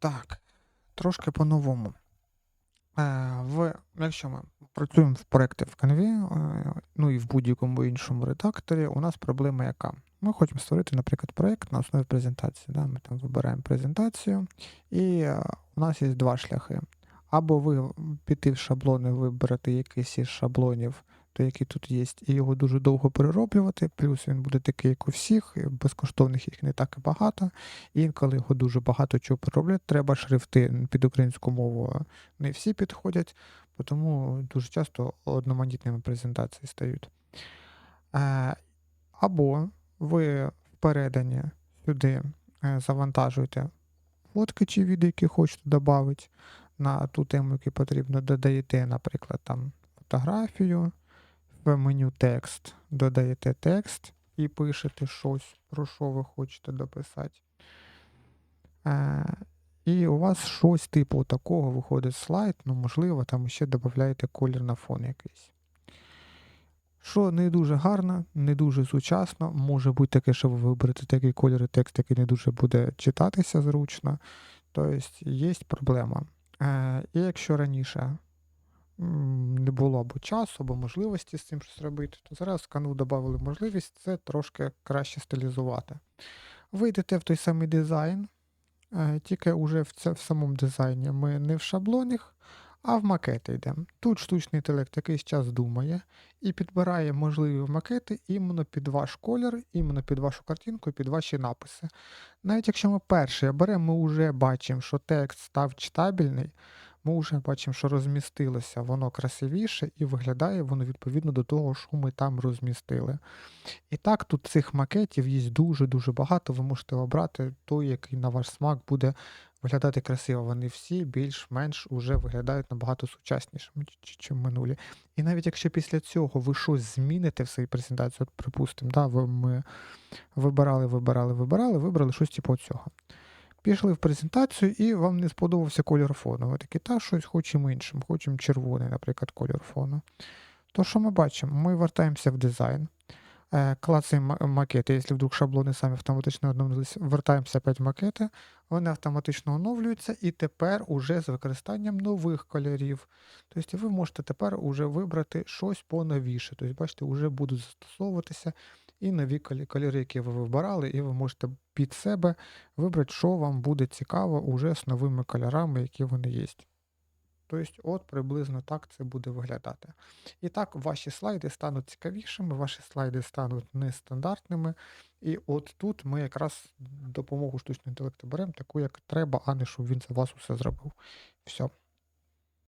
Так, трошки по-новому. Е, в, якщо ми працюємо в проєкті в Canvі, е, ну і в будь-якому іншому редакторі, у нас проблема яка? Ми хочемо створити, наприклад, проєкт на основі презентації. Да? Ми там вибираємо презентацію, і е, у нас є два шляхи. Або ви піти в шаблони, вибрати якийсь із шаблонів, той, який тут є, і його дуже довго перероблювати. Плюс він буде такий, як у всіх, безкоштовних їх не так і багато. І інколи його дуже багато чого переробляти, треба шрифти під українську мову не всі підходять, тому дуже часто одноманітними презентації стають. Е, Або ви передані сюди е, завантажуєте фотки чи відео, які хочете додати на ту тему, яку потрібно, додаєте, наприклад, там фотографію, в меню текст, додаєте текст і пишете щось, про що ви хочете дописати. Е, і у вас щось типу такого виходить слайд, ну, можливо, там ще додаєте колір на фон якийсь. Що не дуже гарно, не дуже сучасно. Може бути таке, що ви виберете такий колір і текст, який не дуже буде читатися зручно. Тобто є проблема. Е, і якщо раніше не було або часу, або можливості з цим щось робити, то зараз Canva додали можливість це трошки краще стилізувати. Ви йдете в той самий дизайн, е, тільки вже в, це, в самому дизайні ми не в шаблонах, а в макети йдемо. Тут штучний інтелект якийсь час думає і підбирає можливі макети іменно під ваш колір, іменно під вашу картинку під ваші написи. Навіть якщо ми перший беремо, ми вже бачимо, що текст став читабельний, ми вже бачимо, що розмістилося воно красивіше і виглядає воно відповідно до того, що ми там розмістили. І так, тут цих макетів є дуже-дуже багато. Ви можете обрати той, який на ваш смак буде виглядати красиво. Вони всі більш-менш уже виглядають набагато сучаснішими, ніж минулі. І навіть якщо після цього ви щось зміните в своїй презентації, от припустимо, да, ви, ми вибирали, вибирали, вибирали, вибрали щось типу цього. Пішли в презентацію, і вам не сподобався кольор фону. Ви такі, та щось хочемо іншим, хочемо червоний, наприклад, кольор фону. То, що ми бачимо? Ми вертаємося в дизайн, е, клацаємо макети, якщо вдруг шаблони самі автоматично оновились, вертаємося опять в макети, вони автоматично оновлюються, і тепер уже з використанням нових кольорів. Тобто ви можете тепер уже вибрати щось поновіше. Тобто, бачите, вже будуть застосовуватися і нові кольори, які ви вибирали, і ви можете під себе вибрати, що вам буде цікаво уже з новими кольорами, які вони є. Тобто, от приблизно так це буде виглядати. І так, ваші слайди стануть цікавішими, ваші слайди стануть нестандартними. І от тут ми якраз допомогу штучного інтелекту беремо таку, як треба, а не щоб він за вас усе зробив. Все.